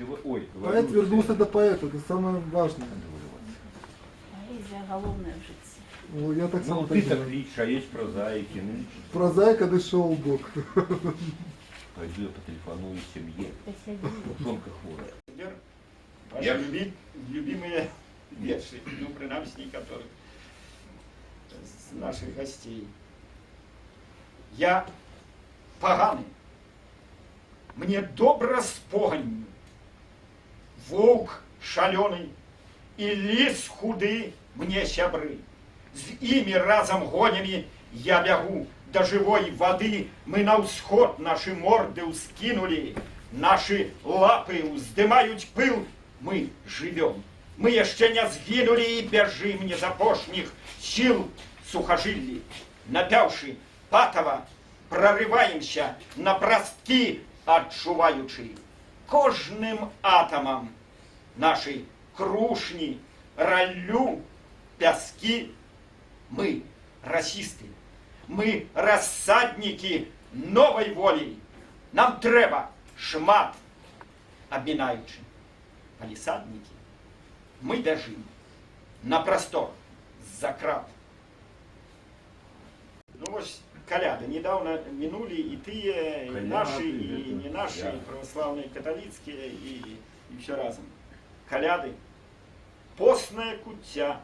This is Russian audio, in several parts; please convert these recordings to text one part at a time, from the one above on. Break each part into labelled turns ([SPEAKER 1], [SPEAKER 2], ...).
[SPEAKER 1] Вы- Ой,
[SPEAKER 2] Поэт вернулся до поэта, это самое важное.
[SPEAKER 3] Поезія головне в житті.
[SPEAKER 2] Ну, Я так
[SPEAKER 1] Ну,
[SPEAKER 2] сам
[SPEAKER 1] ты
[SPEAKER 2] так
[SPEAKER 1] так
[SPEAKER 2] думаю.
[SPEAKER 1] лишь, а есть прозаики. Ну,
[SPEAKER 2] Прозаика дошел Бог.
[SPEAKER 1] пойду я потелефоную семье.
[SPEAKER 3] Посиділи.
[SPEAKER 1] Жонка хворая.
[SPEAKER 4] Теперь ваши
[SPEAKER 1] Я-
[SPEAKER 4] люби- любимые верши, ну, принамсі, которых з наших гостей. Я поганий, мне добра споганню, вовк шаленый и лис худы мне сябры. З ими разом гонями я бягу до живой воды. Мы на усход наши морды ускинули, наши лапы уздымают пыл. Мы живем, мы еще не сгинули и бежим незапошних сил сухожилли. Напявши патова, прорываемся на простки, отчуваючи кожним атомом нашей крушни, ролю, пяски. Мы расисты, мы рассадники новой воли. Нам треба шмат, обминаючи палісадники. Мы бежим на простор за крат. Ну ось коляды недавно минули и тые, и
[SPEAKER 1] Коляды,
[SPEAKER 4] наши, и
[SPEAKER 1] это,
[SPEAKER 4] не наши,
[SPEAKER 1] да.
[SPEAKER 4] и православные, и католицкие, и, и все разом. Коляды. Постная куття.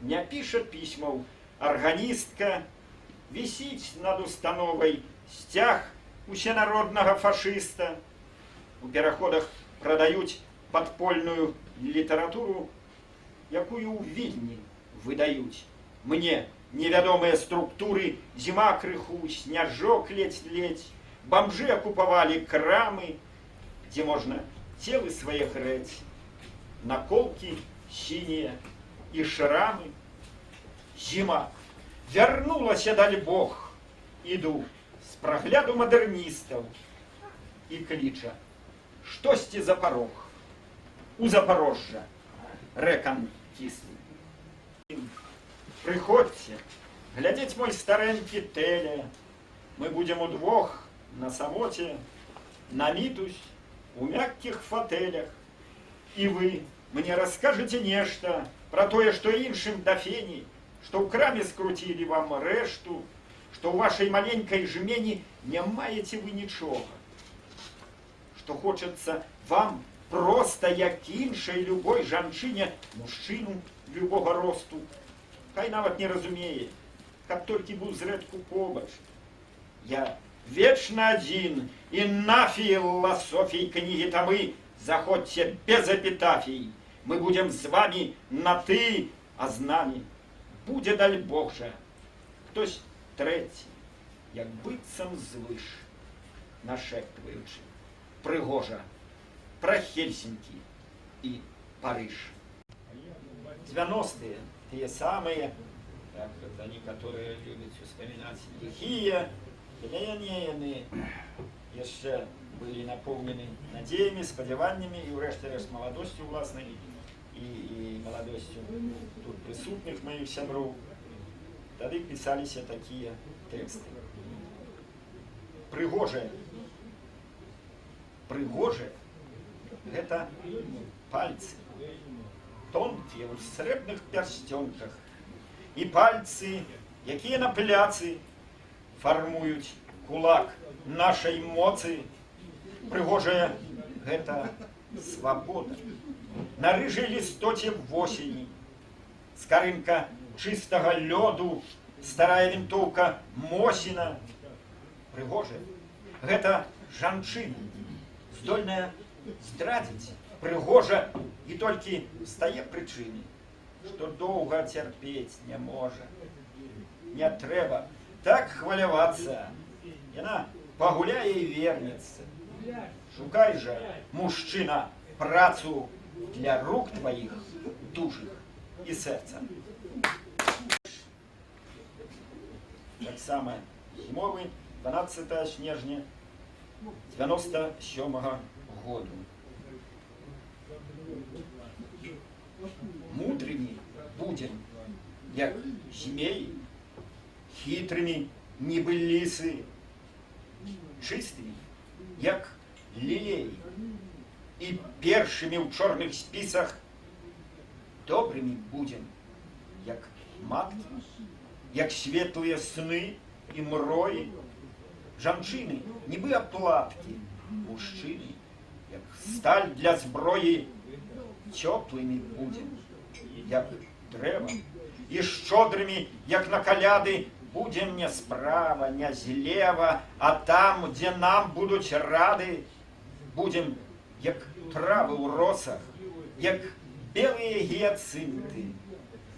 [SPEAKER 4] Не пишет письмов органистка, висить над установой стяг усенародного фашиста. У пераходах продают подпольную литературу, якую ў вільні выдаюць. Мне невядомыя структуры, зіма крыху, сняжок ледзь-ледзь, бомжы акупавалі крамы, дзе можна целы свае грэць, наколкі сінія і шрамы. Зіма вярнулася, даль Бог, іду з прагляду мадэрністаў і кліча, штосьці за парог. У Запорожжа рэкан кіслы. Прыходзьце, глядзець мой старэнькі тэля. Мы будзем удвох на самоце, намітусь у мяккіх фатэлях. І вы мне раскажаце нешта пра тое, што іншым да фені, што ў краме скруцілі вам рэшту, што ў вашай маленькай жмені не маеце вы нічога. Што хочацца вам проста як іншай любой жанчыне, мужчыну любога росту. Хай нават не разумее, каб толькі быў зрэдку побач. Я вечна адзін і на філасофій кнігі тамы заходзьце без эпітафій. Мы будем з вами на ты, а з намі будзе даль Бог жа. Хтось трэці, як быццам звыш, нашэптваючы, прыгожа, про Хельсинки и Париж. 90-е, те самые, так, вот они, которые любят вспоминать лихие, Леніни, еще были наполнены надеями, сподіваннями і врешті-решт молодостю власною і, і молодостю тут присутних моїх сябров. Тоді писалися такі тексти. Пригоже, пригоже гэта пальцы, тонкія ў срэбных пярсцёнках і пальцы, якія на пляцы фармуюць кулак нашай моцы. Прыгожая гэта свабода. На рыжай лістоце восені, скарынка чыстага лёду, старая вінтоўка мосіна. Прыгожая гэта жанчына, здольная здрадзіць прыгожа і толькі з тае прычыны, што доўга цярпець не можа. Не трэба так хвалявацца. Яна пагуляе і вернецца. Шукай жа, мужчына, працу для рук тваіх дужых і сэрца. Таксама зімовы 12 снежня 97 году. хитрыми нібы лисы, чистыми, як лилей, і першими ў чорных спісах добрымі будем, як маткі, як светлыя сны і мроі, жанчыны, нібы аплаткі, мужчыны, як сталь для зброі, цёплымі будем, як дрэва, і шчодрымі, як на каляды, будем не справа, не злева, а там, дзе нам будуць рады, будем як травы ў росах, як белыя гіяцынты,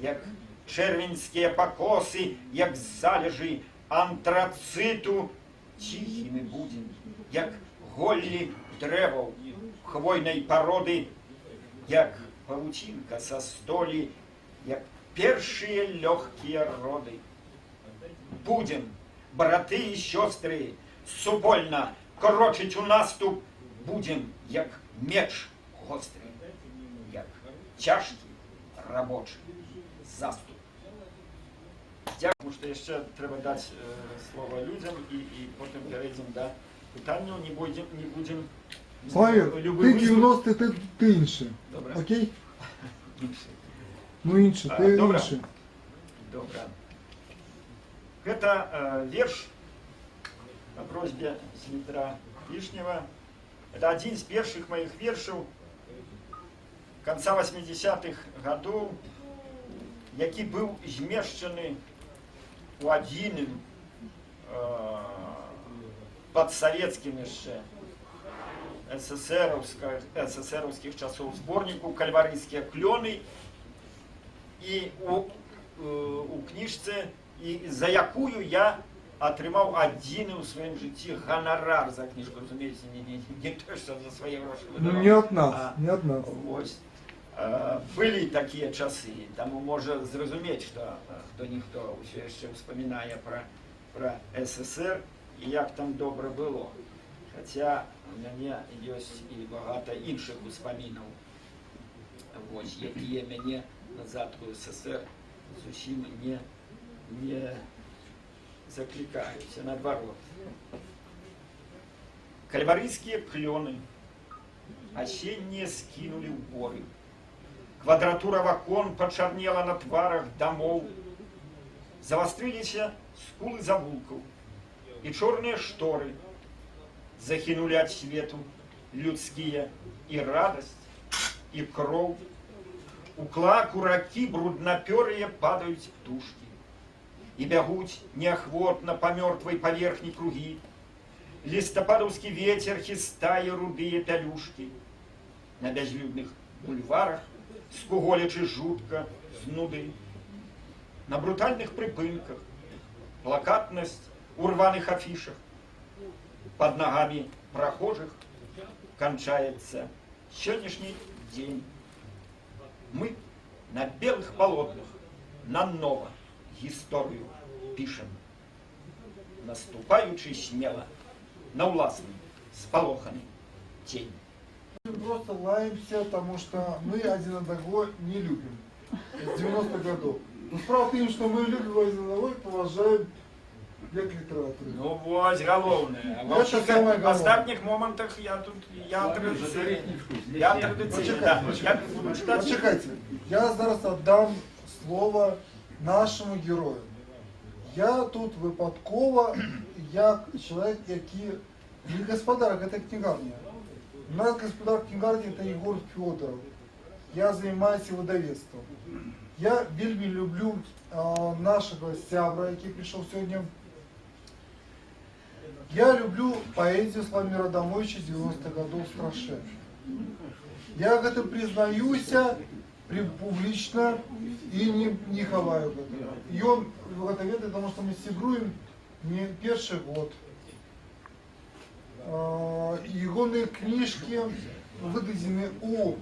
[SPEAKER 4] як чэрвеньскія пакосы, як залежы антрацыту, ціхімі будем, як голлі дрэваў хвойнай пароды, як павуцінка са столі, як першыя лёгкія роды. Будем, браты і сёстры, супольна крочыць у наступ, будем як меч гостры, як цяжкі рабочы заступ. Дзякую, што яшчэ трэба даць э, слова людзям і, і потым перейдзем да пытанняў, не будзем, не будзем
[SPEAKER 2] Славик,
[SPEAKER 4] любы
[SPEAKER 2] ты 90 ты, ты інше.
[SPEAKER 4] Добре.
[SPEAKER 2] Окей?
[SPEAKER 4] выступ.
[SPEAKER 2] Ну інше,
[SPEAKER 4] А,
[SPEAKER 2] ти
[SPEAKER 4] добре.
[SPEAKER 2] інше.
[SPEAKER 4] Добра. Гэта э, верш на просьбе Дмітра Вішнева. Это адзін з першых маіх вершаў конца 80-х гадоў, які быў змешчаны у адзіным э, падсавецкім яшчэ СССРаўскіх часоў зборніку кальварыйскія клёны і у, э, у кніжцы і за якую я атрымаў адзіны ў сваім жыцці ганарар за кніжку разумееце не, не, не то што за свае грошы
[SPEAKER 2] Ну
[SPEAKER 4] выдаваў.
[SPEAKER 2] не от нас,
[SPEAKER 4] А,
[SPEAKER 2] не от нас.
[SPEAKER 4] Вось. Э, Былі такія часы, таму можа зразумець, што э, хто-ніхто ўсё яшчэ ўспамінае пра, пра ССР і як там добра было. Хаця у мяне ёсць і багата іншых успамінаў, вось, якія мяне назад у ССР зусім не, не заклікаюць, а наадварот. Кальварыйскія клёны асеннія скінулі ў горы. Квадратура вакон пачарнела на тварах дамоў. Завастрыліся скулы завулкаў і чорныя шторы. Захінулі ад свету людскія і радасць, і кроў. У клаку ракі бруднапёрыя падаюць птушкі і бягуць неахвотна па мёртвай паверхні кругі. Лістападаўскі ветер хістае рудыя пялюшкі. На бязлюдных бульварах, скуголячы жутка з нуды. На брутальных прыпынках, плакатнасць у рваных афішах. Под ногами прохожих кончается сённяшний день. Мы на белых полотнах наново гісторыю пішам, наступаючы смело на ўласны спалоханы тень.
[SPEAKER 2] Мы просто лаемся, потому что мы один одного не любим. С 90-х годов. Но справа в тем, что мы любим один одного и поважаем як литературу.
[SPEAKER 4] Ну вось галоўнае. А
[SPEAKER 2] Ну,
[SPEAKER 4] ва
[SPEAKER 2] это
[SPEAKER 4] ўсіх
[SPEAKER 2] самое галоўнае.
[SPEAKER 4] астатніх момантах я тут я традыцыйны. Я традыцыйны. Да. Я буду чытаць.
[SPEAKER 2] Почекайте, я зараз отдам слово нашому герою. Я тут випадково, як чоловік, який не господар, это книгарня. У нас господар книгарні это Егор Федоров. Я займаюся видавецтвом. Я вельми люблю а, нашого сябра, який прийшов сьогодні. Я люблю поэзию Славмира Домовича 90-х годов страшенно. Я гэта признаюся при, публічна і не, не хаваю гэта. І ён гэта ведае, тому што мы сябруем не першы год. А, і ягоныя кніжкі выдадзены у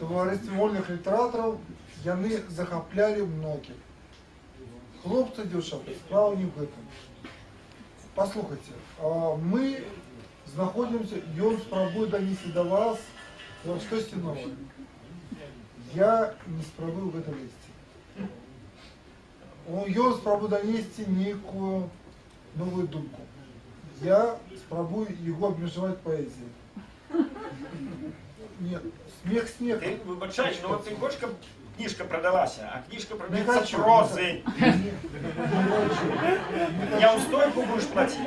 [SPEAKER 2] таварыстве вольных літаратараў, яны захаплялі многіх. Хлопцы, дзяўчаты, справа не в гэтым. Послухайте, а, мы знаходимся, ён спрабуе данесці до вас вот штосьці новае. Я не спрабую гэта лезці. О, Ён спрабуе данесці нейкую новую думку. Я спрабую яго абмежаваць паэзіяй. Нет, смех смех.
[SPEAKER 4] Ти вибачаєш, ну от ти хочеш, щоб книжка продалася, а книжка
[SPEAKER 2] Не
[SPEAKER 4] продається
[SPEAKER 2] хочу.
[SPEAKER 4] прози. Неустойку будеш платити.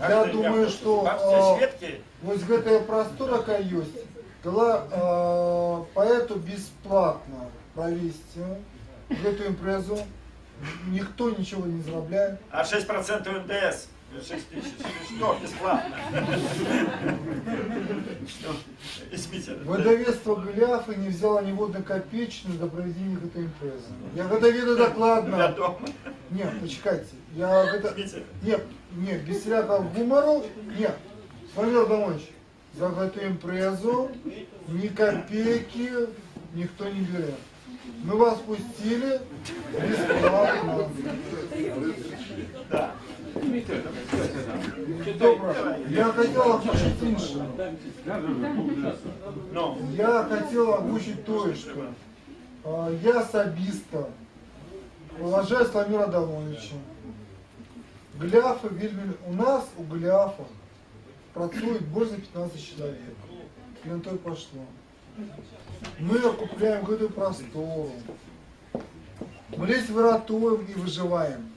[SPEAKER 2] Я
[SPEAKER 4] Так,
[SPEAKER 2] думаю, что,
[SPEAKER 4] Бачите,
[SPEAKER 2] а,
[SPEAKER 4] свідки,
[SPEAKER 2] Вось гэтая прастора якая ёсць дала э, паэту бесплатно провести гэту імпрэзу ніхто нічого не зарабляе
[SPEAKER 4] а 6% НДС. 6 тысяч. Что, бесплатно? Извините.
[SPEAKER 2] выдавецтва гляфы не взяла ніводна копеечную за проведение гэтай імпрэзы я гэта ведаю дакладна
[SPEAKER 4] Вядома.
[SPEAKER 2] нет почекайте я гэта
[SPEAKER 4] Извините.
[SPEAKER 2] нет нет без всякого гумору нет Владимир Адамович за гэту імпрэзу ни копейки никто не берет мы вас пустили бесплатно
[SPEAKER 4] Да.
[SPEAKER 2] Добре, я хотел озвучить інше.
[SPEAKER 4] Ну,
[SPEAKER 2] Я хотел озвучить то, что а, я особисто уважаю Сламира Адамовича. Гляфы вельмі... У нас у гляфа працует больше 15 человек. И на то и пошло. Мы окупляем эту простору. Мы лезь выратуем и выживаем.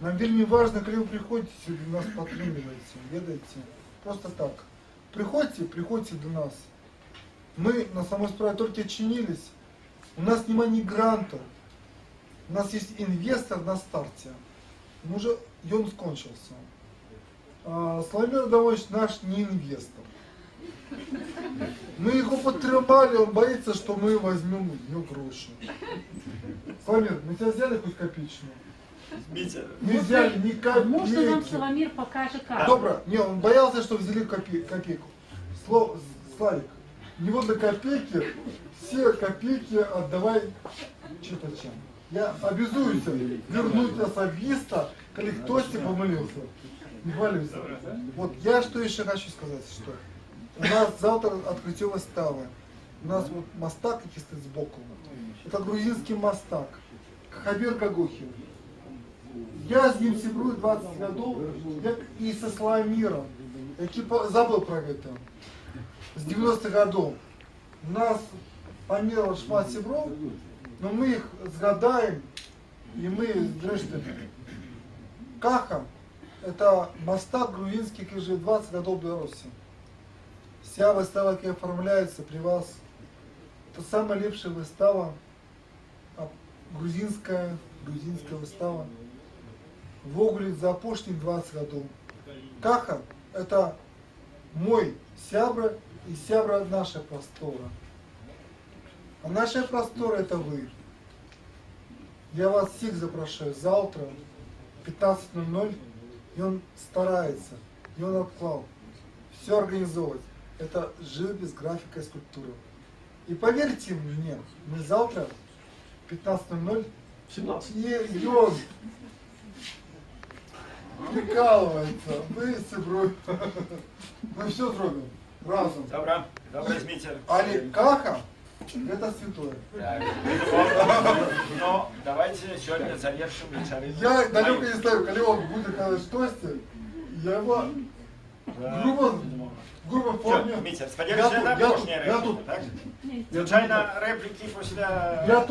[SPEAKER 2] Нам вельмі важно, коли вы приходите сюда, нас підтримуєте, ведаете. Просто так. Приходите, приходите до нас. Мы на самой справе только чинились. У нас нема ни гранта. У нас есть инвестор на старте. Ну, уже и он скончился. А, Славимир Адамович наш не инвестор. Мы его подтримали, он боится, что мы возьмем у него гроши. Славимир, мы тебя взяли хоть копеечную?
[SPEAKER 4] Митя,
[SPEAKER 2] Не взяли ни
[SPEAKER 5] Можно нам
[SPEAKER 2] копейки.
[SPEAKER 5] Соломир покажет как?
[SPEAKER 2] Добро. Не, он боялся, что взяли копе- копейку. Сло- Славик, не вот до копейки, все копейки отдавай что-то чем. Я обязуюсь вернуть особисто, коли хтось помылился. Не хвалюйся. Вот я что еще хочу сказать, что у нас завтра открытие выставы. У нас вот мастак, який стоит сбоку. Это грузинский мастак. Хабир Гагухин. Я з ним сябрую 20 годов, як і со Славоміром, який по- забув про це. З 90-х годов. У нас померло шмат сябров, но ми їх згадаємо, і ми зрештою. Каха – это мастак грузинский, який живе 20 годов в Беларуси. Вся вистава, яка оформляється при вас, це сама ліпша вистава, а грузинська, грузинська вистава. Вогулит за апошніх 20 годов. Каха – это мой сябра и сябра наша простора. А наша простора – это вы. Я вас всех запрошаю завтра в 15.00, и он старается, и он обклал все организовывать. Это живопись, графика и скульптура. И поверьте мне, мы завтра в 15.00 и он прикалывается, мы с Иброй. Мы все зробим разом.
[SPEAKER 4] добре, добре, Митя.
[SPEAKER 2] Али Каха – это святое.
[SPEAKER 4] Так. Ну, давайте сегодня завершим вечеринку.
[SPEAKER 2] Я далеко не ставлю, коли он будет казать штости, я его грубо, грубо
[SPEAKER 4] Що,
[SPEAKER 2] форме.
[SPEAKER 4] Митя,
[SPEAKER 2] Я
[SPEAKER 4] сподіваюся,
[SPEAKER 2] тут,
[SPEAKER 4] на
[SPEAKER 2] я тут,
[SPEAKER 4] порожнє
[SPEAKER 2] я
[SPEAKER 4] репліки,
[SPEAKER 2] тут.
[SPEAKER 4] так?
[SPEAKER 5] Ні.
[SPEAKER 4] Звичайно, репліки після...
[SPEAKER 2] Я тут.